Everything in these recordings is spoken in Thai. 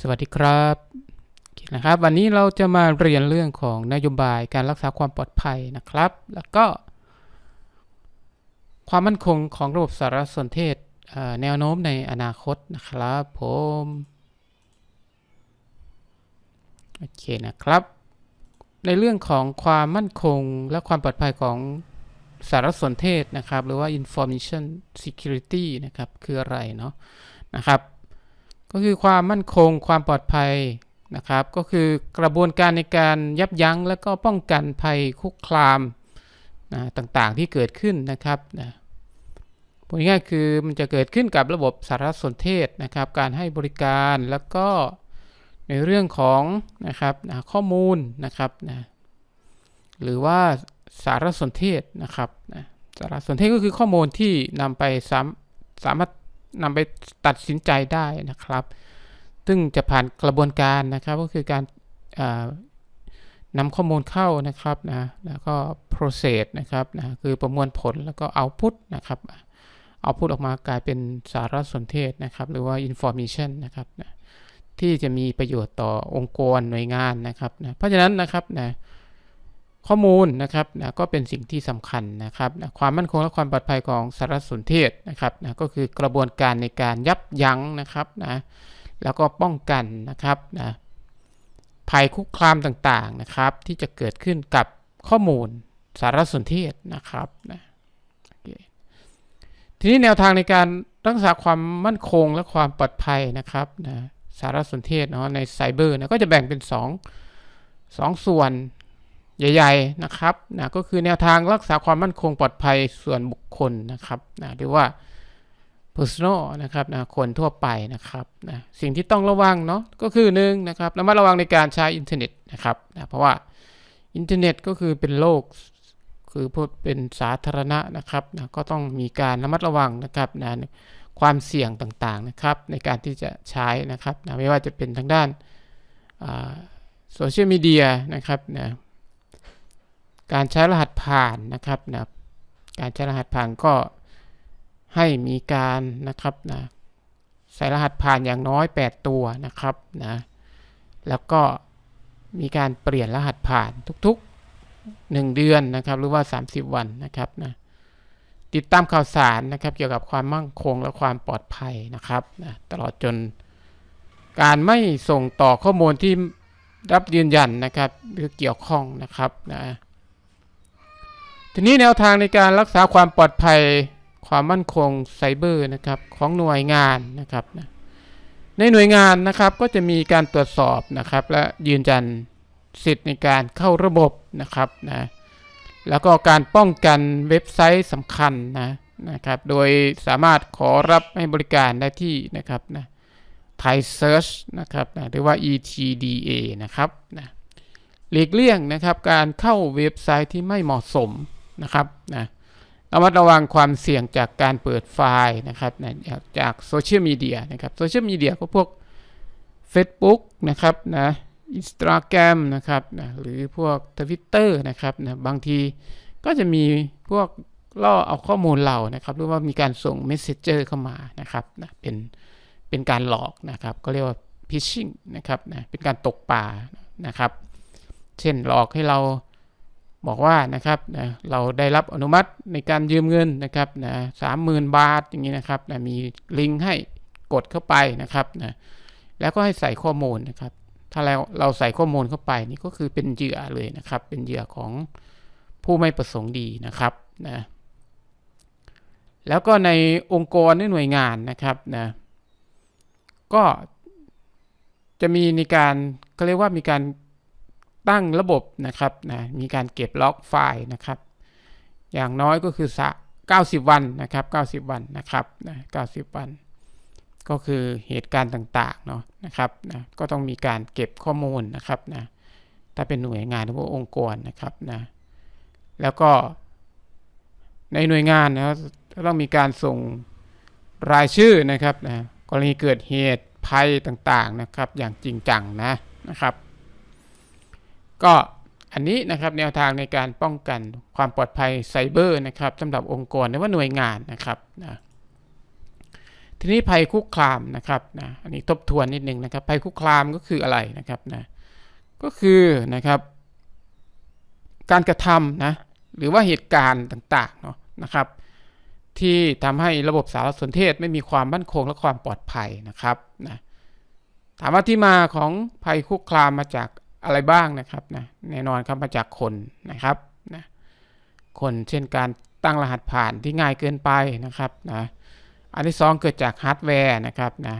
สวัสดีครับนะครับวันนี้เราจะมาเรียนเรื่องของนโยบายการรักษาความปลอดภัยนะครับ แล้วก็ ความมั่นคงของระบบสารสนเทศแนวโน้มในอนาคตนะครับผมโอเคนะครับ ในเรื่องของความมั่นคงและความปลอดภัยของสารสนเทศนะครับ หรือว่า information security นะครับ คืออะไรเนาะนะครับ ก็คือความมั่นคงความปลอดภัยนะครับ ก็คือกระบวนการในการยับยั้งและก็ป้องกันภัยคุกคามนะต่างๆที่เกิดขึ้นนะครับนะพูดง่ายๆคือมันจะเกิดขึ้นกับระบบสารสนเทศนะครับ การให้บริการแล้วก็ในเรื่องของนะครับนะข้อมูลนะครับนะหรือว่าสารสนเทศนะครับนะสารสนเทศก็คือข้อมูลที่นำไปสามสามารถ นำไปตัดสินใจได้นะครับ ซึ่งจะผ่านกระบวนการนะครับก็คือการอ่านำข้อมูลเข้านะครับนะแล้วก็ process นะครับนะคือประมวลผลแล้วก็ output นะครับ output ออกมากลายเป็นสารสนเทศนะครับ หรือว่า information นะครับนะที่จะมีประโยชน์ต่อองค์กรหน่วยงานนะครับนะเพราะฉะนั้นนะครับนะ ข้อมูลนะครับนะก็เป็นสิ่งที่สำคัญนะครับนะความมั่นคงและความปลอดภัยของสารสนเทศนะครับนะก็คือกระบวนการในการยับยั้งนะครับนะแล้วก็ป้องกันนะครับนะภัยคุกคามต่างๆนะครับ ที่จะเกิดขึ้นกับข้อมูลสารสนเทศนะครับนะทีนี้แนวทางในการรักษาความมั่นคงและความปลอดภัยนะครับนะสารสนเทศเนาะในไซเบอร์นะก็จะแบ่งเป็น2งสองส่วน ใหญ่ๆนะครับนะก็คือแนวทางรักษาความมั่นคงปลอดภัยส่วนบุคคลนะครับนะหรือว่า personal นะครับนะคนทั่วไปนะครับนะสิ่งที่ต้องระวังเนาะก็คือหนึ่งนะครับระมัดระวังในการใช้อินเทอร์เน็ตนะครับนะเพราะว่าอินเทอร์เน็ตก็คือเป็นโลกคือพูดเป็นสาธารณะนะครับนะก็ต้องมีการระมัดระวังนะครับนะความเสี่ยงต่างๆนะครับในการที่จะใช้นะครับนะไม่ว่าจะเป็นทางด้านโซเชียลมีเดียนะครับนะ การใช้รหัสผ่านนะครับนะการใช้รหัสผ่านก็ให้มีการนะครับนะใส่รหัสผ่านอย่างน้อย 8 ตัวนะครับนะแล้วก็มีการเปลี่ยนรหัสผ่านทุกๆ 1 เดือนนะครับหรือว่า 30 วันนะครับนะติดตามข่าวสารนะครับ เกี่ยวกับความมั่งคงและความปลอดภัยนะครับนะตลอดจนการไม่ส่งต่อข้อมูลที่รับยืนยันนะครับหรือเกี่ยวข้องนะครับนะ ทีนี้แนวทางในการรักษาความปลอดภัยความมั่นคงไซเบอร์นะครับของหน่วยงานนะครับนะในหน่วยงานนะครับก็จะมีการตรวจสอบนะครับ และยืนยันสิทธิ์ในการเข้าระบบนะครับนะแล้วก็การป้องกันเว็บไซต์สำคัญนะนะครับโดยสามารถขอรับให้บริการได้ที่นะครับนะ Thai Search นะครับนะหรือว่า ETDA นะครับนะหลีกเลี่ยงนะครับการเข้าเว็บไซต์ที่ไม่เหมาะสม นะครับนะระมัดระวังความเสี่ยงจากการเปิดไฟล์นะครับนะจากโซเชียลมีเดียนะครับโซเชียลมีเดียก็พวก Facebook นะครับนะอินสตาแกรมนะครับนะหรือพวก Twitter นะครับนะบางทีก็จะมีพวกล่อเอาข้อมูลเรานะครับ หรือว่ามีการส่ง Messenger เข้ามานะครับนะเป็นเป็นการหลอกนะครับ ก็เรียกว่า phishing นะครับนะเป็นการตกป่านะครับ เช่นหลอกให้เรา บอกว่านะครับนะเราได้รับอนุมัติในการยืมเงินนะครับนะสามหมื่นบาทอย่างนี้นะครับนะมีลิงก์ให้กดเข้าไปนะครับนะแล้วก็ให้ใส่ข้อมูลนะครับ ถ้าเราเราใส่ข้อมูลเข้าไปนี่ก็คือเป็นเหยื่อเลยนะครับ เป็นเหยื่อของผู้ไม่ประสงค์ดีนะครับนะแล้วก็ในองค์กรในหน่วยงานนะครับนะก็จะมีในการก็เรียกว่ามีการ ตั้งระบบนะครับนะมีการเก็บล็อกไฟล์นะครับ อย่างน้อยก็คือสะ90 วันนะครับ 90 วันนะครับนะ90 วัน ก็คือเหตุการณ์ต่างๆเนาะนะครับนะก็ต้องมีการเก็บข้อมูลนะครับนะถ้าเป็นหน่วยงานหรือว่าองค์กรนะครับนะแล้วก็ในหน่วยงานนะก็ต้องมีการส่งรายชื่อนะครับนะกรณีเกิดเหตุภัยต่างๆนะครับ อย่างจริงจังนะนะครับ ก็อันนี้นะครับแนวทางในการป้องกันความปลอดภัยไซเบอร์นะครับสำหรับองค์กรหรือว่าหน่วยงานนะครับนะทีนี้ภัยคุกคามนะครับนะอันนี้ทบทวนนิดนึงนะครับ ภัยคุกคามก็คืออะไรนะครับนะก็คือนะครับ การกระทำนะหรือว่าเหตุการณ์ต่างๆเนาะนะครับ ที่ทำให้ระบบสารสนเทศไม่มีความมั่นคงและความปลอดภัยนะครับนะถามว่าที่มาของภัยคุกคามมาจาก อะไรบ้างนะครับนะแน่นอนครับมาจากคนนะครับนะคนเช่นการตั้งรหัสผ่านที่ง่ายเกินไปนะครับนะอันที่สองเกิดจากฮาร์ดแวร์นะครับนะ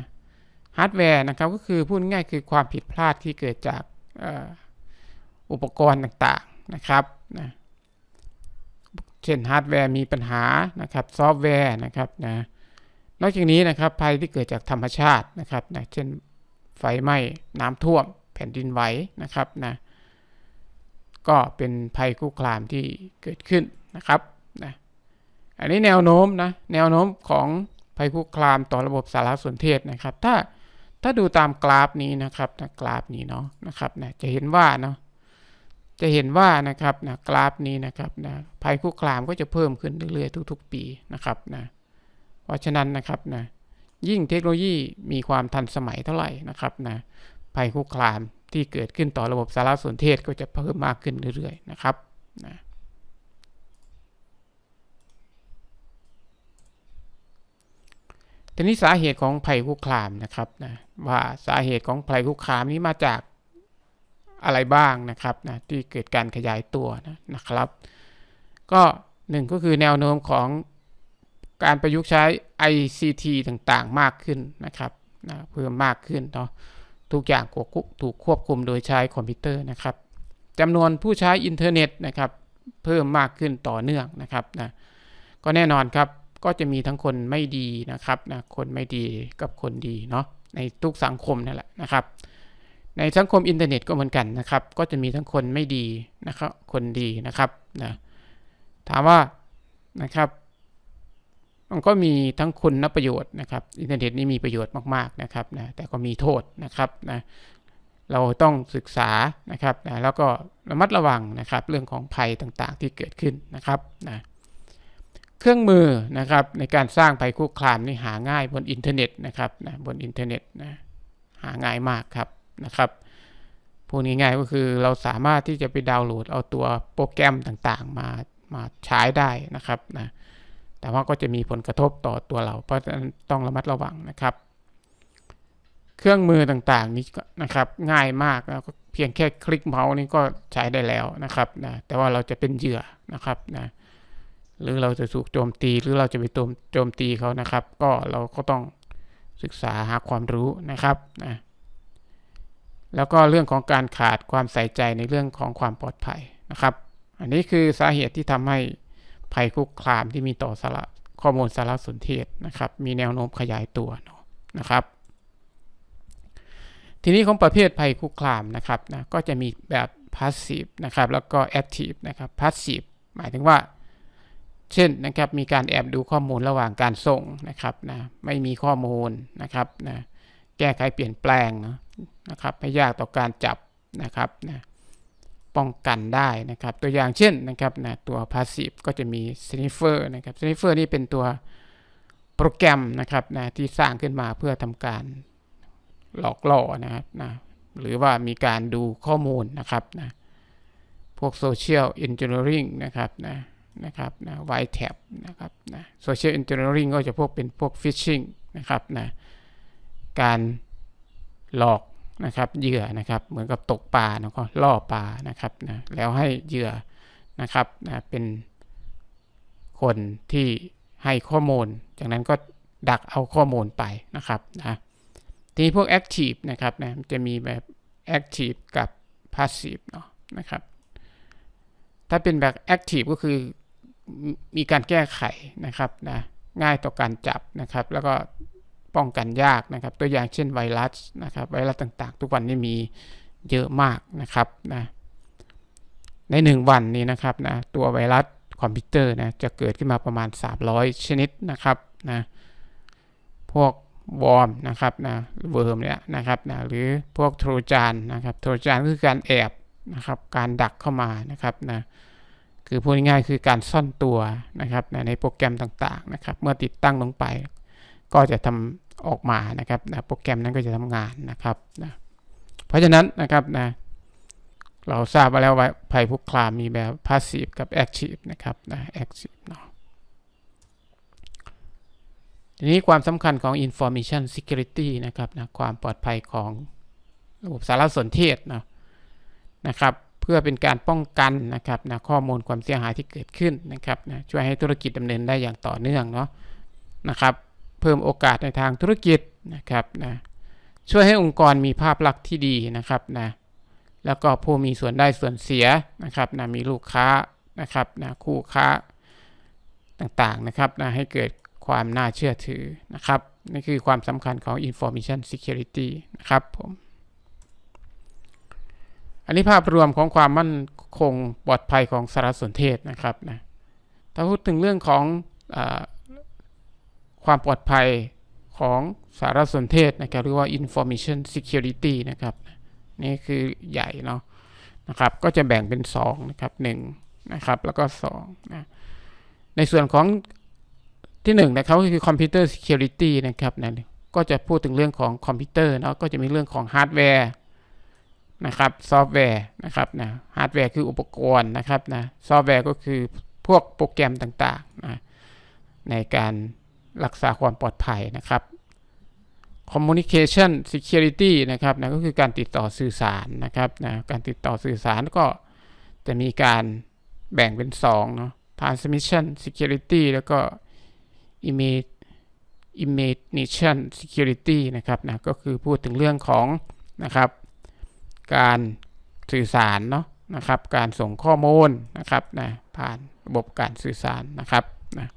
ฮาร์ดแวร์นะครับก็คือพูดง่ายคือความผิดพลาดที่เกิดจากอ่ออุปกรณ์ต่างๆนะครับนะเช่นฮาร์ดแวร์มีปัญหานะครับซอฟต์แวร์นะครับนะนอกจากนี้นะครับภัยที่เกิดจากธรรมชาตินะครับนะเช่นไฟไหม้น้ำท่วม แผ่นดินไหวนะครับนะก็เป็นภัยคุกคามที่เกิดขึ้นนะครับนะอันนี้แนวโน้มนะแนวโน้มของภัยคุกคามต่อระบบสารสนเทศนะครับ ถ้าถ้าดูตามกราฟนี้นะครับนะกราฟนี้เนาะนะครับนะจะเห็นว่าเนาะจะเห็นว่านะครับนะกราฟนี้นะครับนะภัยคุกคามก็จะเพิ่มขึ้นเรื่อยๆทุก ๆ ปีนะครับนะเพราะฉะนั้นนะครับนะยิ่งเทคโนโลยีมีความทันสมัยเท่าไหร่นะครับนะ ภัยคุกคามที่เกิดขึ้นต่อระบบสารสนเทศก็จะเพิ่มมากขึ้นเรื่อยๆนะครับนะทีนี้สาเหตุของภัยคุกคามนะครับนะว่าสาเหตุของภัยคุกคามนี้มาจากอะไรบ้างนะครับนะที่เกิดการขยายตัวนะนะครับ ก็หนึ่งก็คือแนวโน้มของการประยุกต์ใช้ ICT ต่างๆ มากขึ้นนะครับนะเพิ่มมากขึ้นเนาะ ทุกอย่างถูกควบคุมโดยใช้คอมพิวเตอร์นะครับจำนวนผู้ใช้อินเทอร์เน็ตนะครับเพิ่มมากขึ้นต่อเนื่องนะครับนะก็แน่นอนครับก็จะมีทั้งคนไม่ดีนะครับนะคนไม่ดีกับคนดีเนาะในทุกสังคมนั่นแหละนะครับ ในสังคมอินเทอร์เน็ตก็เหมือนกันนะครับ ก็จะมีทั้งคนไม่ดีนะครับคนดีนะครับนะถามว่านะครับ มันก็มีทั้งคุณและประโยชน์นะครับ อินเทอร์เน็ตนี่มีประโยชน์มากๆนะครับนะแต่ก็มีโทษนะครับนะเราต้องศึกษานะครับนะแล้วก็ระมัดระวังนะครับ เรื่องของภัยต่างๆที่เกิดขึ้นนะครับนะเครื่องมือนะครับในการสร้างภัยคุกคามนี่หาง่ายบนอินเทอร์เน็ตนะครับนะบนอินเทอร์เน็ตนะหาง่ายมากครับนะครับพูดง่ายๆก็คือเราสามารถที่จะไปดาวน์โหลดเอาตัวโปรแกรมต่างๆ มามาใช้ได้นะครับนะ แต่ว่าก็จะมีผลกระทบต่อตัวเรา เพราะฉะนั้นต้องระมัดระวังนะครับ เครื่องมือต่างๆนี้นะครับง่ายมากแล้วก็เพียงแค่คลิกเมาส์นี่ก็ใช้ได้แล้วนะครับนะแต่ว่าเราจะเป็นเหยื่อนะครับนะหรือเราจะถูกโจมตีหรือเราจะไปโจมตีเขานะครับ ก็เราก็ต้องศึกษาหาความรู้นะครับนะแล้วก็เรื่องของการขาดความใส่ใจในเรื่องของความปลอดภัยนะครับ อันนี้คือสาเหตุที่ทำให้ ภัยคุกคามที่มีต่อสารข้อมูลสารสนเทศนะครับ มีแนวโน้มขยายตัวนะครับ ทีนี้ของประเภทภัยคุกคามนะครับนะก็จะมีแบบ passive นะครับ แล้วก็ active นะครับ passive หมายถึงว่า เช่นนะครับมีการแอบดูข้อมูลระหว่างการส่งนะครับนะไม่มีข้อมูลนะครับนะแก้ไขเปลี่ยนแปลงนะนะครับไม่ยากต่อการจับนะครับนะ ป้องกันได้นะครับ ตัวอย่างเช่นนะครับนะตัว passive ก็จะมี sniffer นะครับ sniffer นี่เป็นตัวโปรแกรมนะครับนะที่สร้างขึ้นมาเพื่อทำการหลอกล่อนะครับนะหรือว่ามีการดูข้อมูลนะครับนะพวก social engineering นะครับนะนะครับนะ white tab นะครับนะ social engineering ก็จะพวกเป็นพวก phishing นะครับนะการหลอก นะครับเหยื่อนะครับเหมือนกับตกปลาแล้วก็ล่อปลานะครับนะแล้วให้เหยื่อนะครับนะเป็นคนที่ให้ข้อมูล จากนั้นก็ดักเอาข้อมูลไปนะครับนะทีนี้พวก active นะครับนะจะมีแบบ active กับ passive เนาะนะครับ ถ้าเป็นแบบ active ก็คือมีการแก้ไขนะครับนะง่ายต่อการจับนะครับ แล้วก็ ป้องกันยากนะครับ ตัวอย่างเช่นไวรัสนะครับไวรัสต่างๆ ทุกวันนี้มีเยอะมากนะครับนะใน 1 วันนี้นะครับนะตัวไวรัสคอมพิวเตอร์นะจะเกิดขึ้นมาประมาณ 300 ชนิดนะครับนะพวกวอร์มนะครับนะเวิร์มเนี่ยนะครับนะหรือพวกโทรจานนะครับโทรจานคือการแอบนะครับการดักเข้ามานะครับนะคือพูดง่ายๆคือการซ่อนตัวนะครับนะในโปรแกรมต่างๆนะครับ เมื่อติดตั้งลงไป ก็จะทำ ออกมานะครับนะโปรแกรมนั้นก็จะทำงานนะครับนะเพราะฉะนั้นนะครับนะเราทราบมาแล้วว่าภัยคุกคามมีแบบ passive กับ active นะครับนะ active เนาะทีนี้ความสำคัญของ information security นะครับนะความปลอดภัยของระบบสารสนเทศเนาะนะครับ เพื่อเป็นการป้องกันนะครับนะข้อมูลความเสียหายที่เกิดขึ้นนะครับนะช่วยให้ธุรกิจดำเนินได้อย่างต่อเนื่องเนาะนะครับ เพิ่มโอกาสในทางธุรกิจนะครับนะช่วยให้องค์กรมีภาพลักษณ์ที่ดีนะครับนะแล้วก็ผู้มีส่วนได้ส่วนเสียนะครับนะมีลูกค้านะครับนะคู่ค้าต่างๆนะครับนะให้เกิดความน่าเชื่อถือนะครับนี่คือความสำคัญของ information security นะครับผมอันนี้ภาพรวมของความมั่นคงปลอดภัยของสารสนเทศนะครับนะถ้าพูดถึงเรื่องของอ ความปลอดภัยของสารสนเทศนะครับเรียกว่า information security นะครับ นี่คือใหญ่เนาะนะครับ ก็จะแบ่งเป็น 2 นะครับ1นะครับแล้วก็2นะในส่วนของที่1นะครับก็คือ computer security นะครับนะก็จะพูดถึงเรื่องของคอมพิวเตอร์เนาะก็จะมีเรื่องของฮาร์ดแวร์นะครับซอฟต์แวร์นะครับนะฮาร์ดแวร์คืออุปกรณ์นะครับนะซอฟต์แวร์ก็คือพวกโปรแกรมต่างๆนะในการ รักษาความปลอดภัยนะครับ communication security นะครับนะก็คือการติดต่อสื่อสารนะครับนะการติดต่อสื่อสารก็จะมีการแบ่งเป็น2เนาะ transmission security แล้วก็ image imagination security นะครับนะก็คือพูดถึงเรื่องของนะครับ การสื่อสารเนาะนะครับ การส่งข้อมูลนะครับนะผ่านระบบการสื่อสารนะครับนะ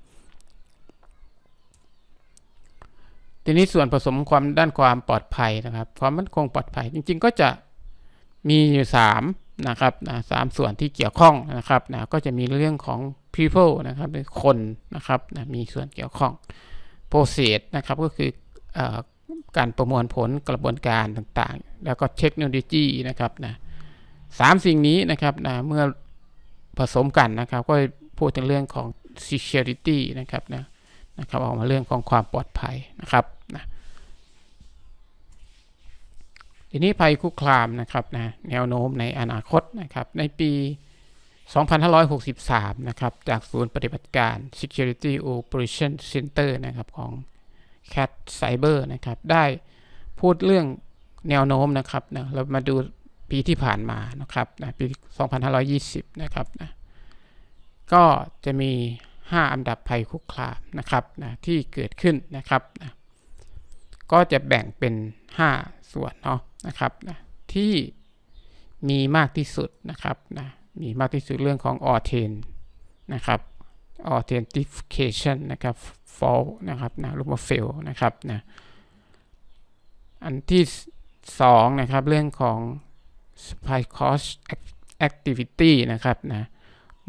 ทีนี้ส่วนผสมความด้านความปลอดภัยนะครับ ความมั่นคงปลอดภัย จริง ๆ ก็จะมีอยู่3นะครับนะสามส่วนที่เกี่ยวข้องนะครับนะก็จะมีเรื่องของ people นะครับคนนะครับนะมีส่วนเกี่ยวข้อง process นะครับก็คืออการประมวลผลกระบวนการต่างๆ แล้วก็เทคโนโลยีนะครับนะสามสิ่งนี้นะครับนะเมื่อผสมกันนะครับ ก็พูดถึงเรื่องของ security นะครับนะ นะครับออกมาเรื่องของความปลอดภัยนะครับนะทีนี้ภัยคุกคามนะครับนะแนวโน้มในอนาคตนะครับในปี 2563 นะครับจากศูนย์ปฏิบัติการ Security Operation Center นะครับของ Cat Cyber นะครับได้พูดเรื่องแนวโน้มนะครับนะเรามาดูปีที่ผ่านมานะครับนะปี 2520 นะครับนะก็จะมี 5 อันดับภัยคุกคามนะครับนะที่เกิดขึ้นนะครับนะก็จะแบ่งเป็น 5 ส่วนเนาะนะครับนะที่มีมากที่สุดนะครับนะมีมากที่สุดเรื่องของ authent นะครับ authentication นะครับ fall นะครับนะรูปว่า fail นะครับนะอันที่2นะครับเรื่องของ spy cost activity นะครับนะ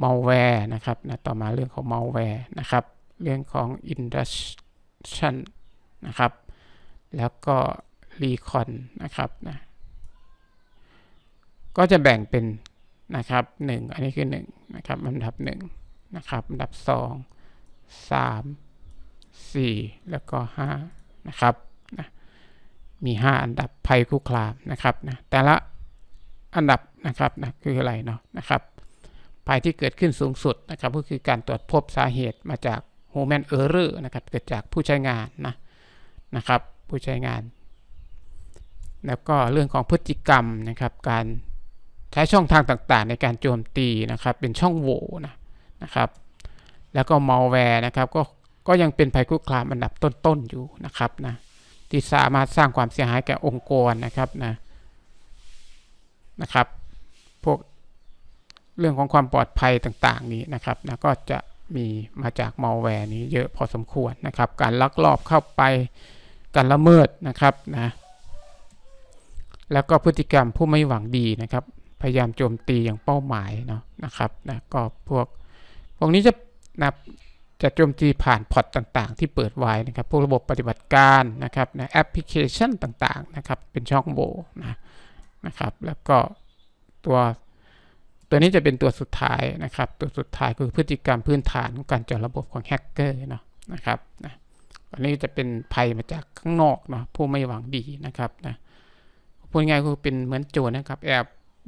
malware นะครับนะต่อมาเรื่องของ malware นะครับ เรื่องของ induction นะครับ แล้วก็ recon นะครับนะก็จะแบ่งเป็นนะครับ 1 อันนี้คือ 1 นะครับอันดับ 1 นะครับอันดับ 2 3 4 แล้วก็ 5 นะครับนะมี 5 อันดับภัยคุกคามนะครับนะแต่ละอันดับนะครับนะคืออะไรเนาะนะครับ ภัยที่เกิดขึ้นสูงสุดนะครับก็คือการตรวจพบสาเหตุมาจาก human error นะครับเกิดจากผู้ใช้งานนะนะครับผู้ใช้งาน แล้วก็เรื่องของพฤติกรรมนะครับการใช้ช่องทางต่างๆ ในการโจมตีนะครับเป็นช่องโหว่นะนะครับ แล้วก็มัลแวร์นะครับก็ก็ยังเป็นภัยคุกคามอันดับต้นๆอยู่นะครับนะที่สามารถสร้างความเสียหายแก่องค์กรนะครับนะนะครับ พวก เรื่องของความปลอดภัยต่างๆ นี้นะครับนะก็จะมีมาจากมัลแวร์นี้เยอะพอสมควรนะครับ การลักลอบเข้าไปการละเมิดนะครับนะแล้วก็พฤติกรรมผู้ไม่หวังดีนะครับ พยายามโจมตีอย่างเป้าหมายเนาะนะครับนะก็พวกพวกนี้จะนะจะโจมตีผ่านพอร์ตต่างๆ ที่เปิดไว้นะครับ พวกระบบปฏิบัติการนะครับนะแอปพลิเคชันต่างๆนะครับ เป็นช่องโหว่นะนะครับ แล้วก็ตัว ตัวนี้จะเป็นตัวสุดท้ายนะครับ ตัวสุดท้ายคือพฤติกรรมพื้นฐานของการเจาะระบบของแฮกเกอร์เนาะนะครับนะอันนี้จะเป็นภัยมาจากข้างนอกเนาะผู้ไม่หวังดีนะครับนะพูดง่ายๆคือเป็นเหมือนโจรนะครับ แอบ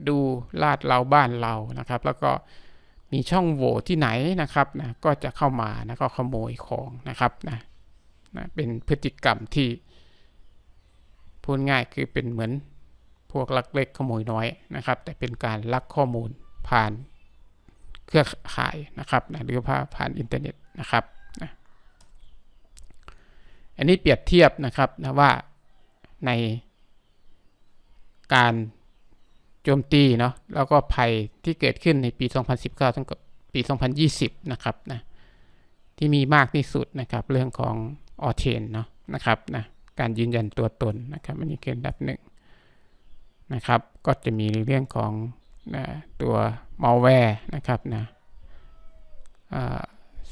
ดูลาดเราบ้านเรานะครับ แล้วก็มีช่องโหว่ที่ไหนนะครับนะก็จะเข้ามานะก็ขโมยของนะครับนะนะเป็นพฤติกรรมที่พูดง่ายคือเป็นเหมือนพวกลักเล็กขโมยน้อยนะครับ แต่เป็นการลักข้อมูล ผ่านเครือข่ายนะครับนะหรือผ่านอินเทอร์เน็ตนะครับนะอันนี้เปรียบเทียบนะครับนะว่าในการโจมตีเนาะแล้วก็ภัยที่เกิดขึ้นในปี 2019ทั้งกับปี 2020 นะครับนะที่มีมากที่สุดนะครับเรื่องของออเทนเนาะนะครับนะการยืนยันตัวตนนะครับอันนี้คืออันดับหนึ่งนะครับ ก็จะมีเรื่องของ นะตัว malware นะครับนะอ่า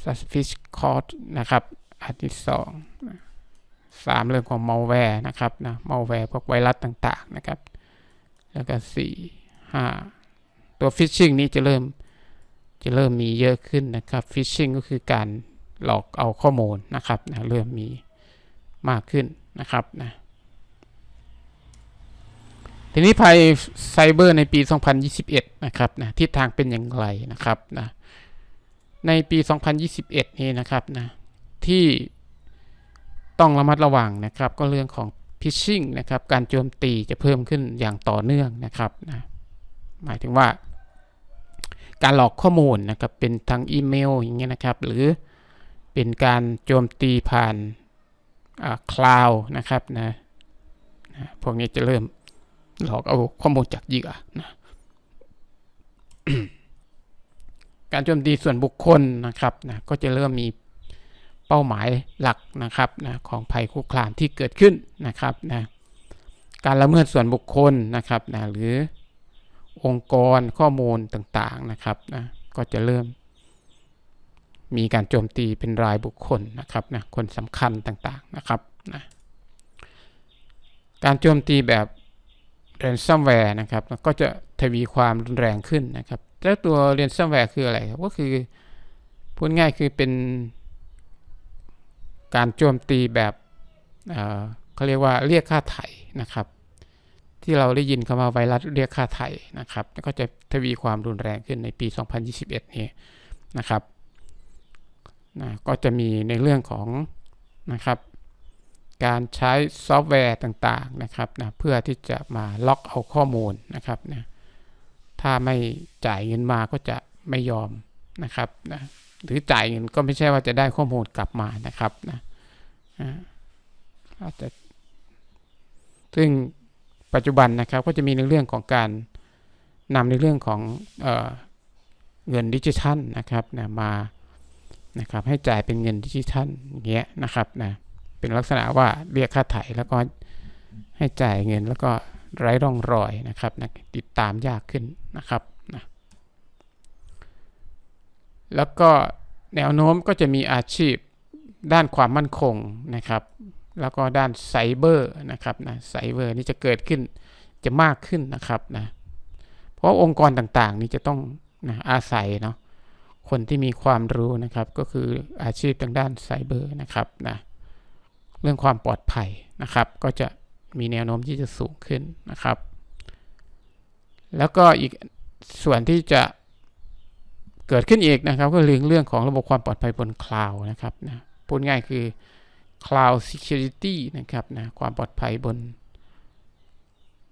suspicious code นะครับอันที่สองสามเรื่องของ malware นะครับนะ malware พวกไวรัสต่างๆนะครับ แล้วก็สี่ห้าตัว phishing นี้จะเริ่มจะเริ่มมีเยอะขึ้นนะครับ phishing ก็คือการหลอกเอาข้อมูลนะครับนะเริ่มมีมากขึ้นนะครับนะ ทีนี้ภัยไซเบอร์ในปี 2021 นะครับนะทิศทางเป็นอย่างไรนะครับนะในปี 2021 นี้นะครับนะที่ต้องระมัดระวังนะครับก็เรื่องของพิชชิ่งนะครับการโจมตีจะเพิ่มขึ้นอย่างต่อเนื่องนะครับนะหมายถึงว่า การหลอกข้อมูลนะครับเป็นทางอีเมลอย่างเงี้ยนะครับ หรือเป็นการโจมตีผ่านคลาวด์นะครับนะพวกนี้จะเริ่ม หลอกเอาข้อมูลจากเหยื่อนะการโจมตีส่วนบุคคลนะครับนะก็จะเริ่มมีเป้าหมายหลักนะครับนะของภัยคุกคามที่เกิดขึ้นนะครับนะการละเมิดส่วนบุคคลนะครับนะหรือองค์กรข้อมูลต่างๆนะครับนะก็จะเริ่ม มีการโจมตีเป็นรายบุคคลนะครับนะคนสำคัญต่างๆนะครับนะการโจมตีแบบ ransomware นะครับก็จะทวีความรุนแรงขึ้นนะครับแล้วตัว ransomware คืออะไรครับก็คือพูดง่ายคือเป็นการโจมตีแบบเเขาเรียกว่าเรียกค่าไถ่นะครับ ที่เราได้ยินคำว่าไวรัสเรียกค่าไถ่นะครับก็จะทวีความรุนแรงขึ้นในปี 2021 นี้นะครับนะก็จะมีในเรื่องของนะครับ การใช้ซอฟต์แวร์ต่างๆนะครับนะเพื่อที่จะมาล็อกเอาข้อมูลนะครับนะถ้าไม่จ่ายเงินมาก็จะไม่ยอมนะครับนะหรือจ่ายเงินก็ไม่ใช่ว่าจะได้ข้อมูลกลับมานะครับนะอาจจะซึ่งปัจจุบันนะครับก็จะมีในเรื่องของการนำในเรื่องของเออเงินดิจิทัลนะครับนะมานะครับให้จ่ายเป็นเงินดิจิทัลอย่างเงี้ยนะครับนะ เป็นลักษณะว่าเรียกค่าไถ่แล้วก็ให้จ่ายเงินแล้วก็ไร้ร่องรอยนะครับนะติดตามยากขึ้นนะครับนะแล้วก็แนวโน้มก็จะมีอาชีพด้านความมั่นคงนะครับ แล้วก็ด้านไซเบอร์นะครับนะไซเบอร์นี่จะเกิดขึ้นจะมากขึ้นนะครับนะเพราะองค์กรต่างๆ นี่จะต้องนะอาศัยเนาะคนที่มีความรู้นะครับ ก็คืออาชีพทางด้านไซเบอร์นะครับนะ เรื่องความปลอดภัยนะครับ ก็จะมีแนวโน้มที่จะสูงขึ้นนะครับ แล้วก็อีกส่วนที่จะเกิดขึ้นอีกนะครับ ก็เรื่องเรื่องของระบบความปลอดภัยบนคลาวนะครับนะพูดง่ายคือ cloud security นะครับนะความปลอดภัยบน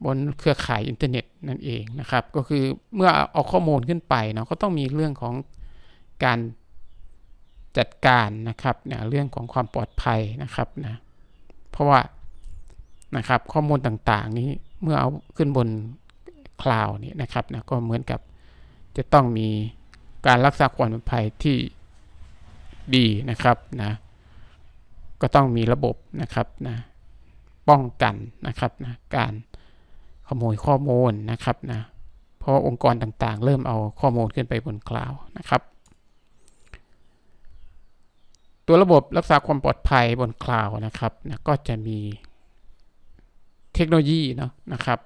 บนเครือข่ายอินเทอร์เน็ตนั่นเองนะครับ ก็คือเมื่อเอาข้อมูลขึ้นไปเนาะก็ต้องมีเรื่องของการ จัดการนะครับนะเรื่องของความปลอดภัยนะครับนะเพราะว่านะครับข้อมูลต่างๆ นี้เมื่อเอาขึ้นบนคลาวนี่นะครับนะก็เหมือนกับจะต้องมีการรักษาความปลอดภัยที่ดีนะครับนะก็ต้องมีระบบนะครับนะป้องกันนะครับนะการขโมยข้อมูลนะครับนะเพราะองค์กรต่างๆ เริ่มเอาข้อมูลขึ้นไปบนคลาวนะครับ ตัวระบบรักษาความปลอดภัยบนคลาวด์นะครับนะก็จะมีเทคโนโลยีเนาะนะครับ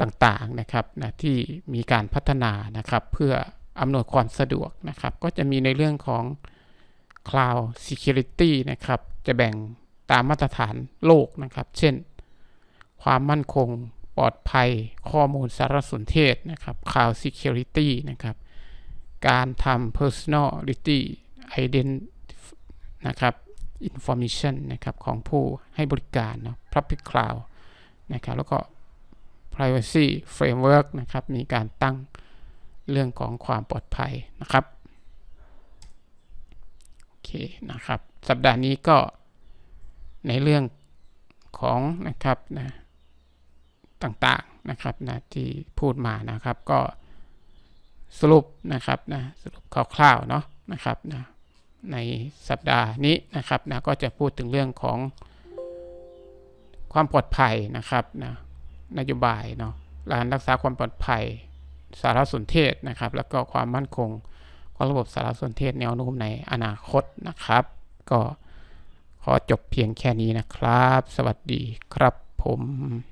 ต่างๆนะครับนะที่มีการพัฒนานะครับเพื่ออำนวยความสะดวกนะครับ ก็จะมีในเรื่องของ Cloud Security นะครับจะแบ่งตามมาตรฐานโลกนะครับ เช่น ความมั่นคงปลอดภัยข้อมูลสารสนเทศนะครับ Cloud Security นะครับการทำ Personality Ident นะครับ Information นะครับของผู้ให้บริการเนาะ Public Cloud นะครับแล้วก็ Privacy Framework นะครับมีการตั้งเรื่องของความปลอดภัยนะครับโอเคนะครับ สัปดาห์นี้ก็ในเรื่องของนะครับนะต่างๆนะครับนะที่พูดมานะครับก็สรุปนะครับนะสรุปคร่าวๆเนาะนะครับนะ ในสัปดาห์นี้นะครับนะก็จะพูดถึงเรื่องของความปลอดภัยนะครับนะนโยบายเนาะการรักษาความปลอดภัยสารสนเทศนะครับ แล้วก็ความมั่นคงของระบบสารสนเทศแนวโน้มในอนาคตนะครับ ก็ขอจบเพียงแค่นี้นะครับ สวัสดีครับผม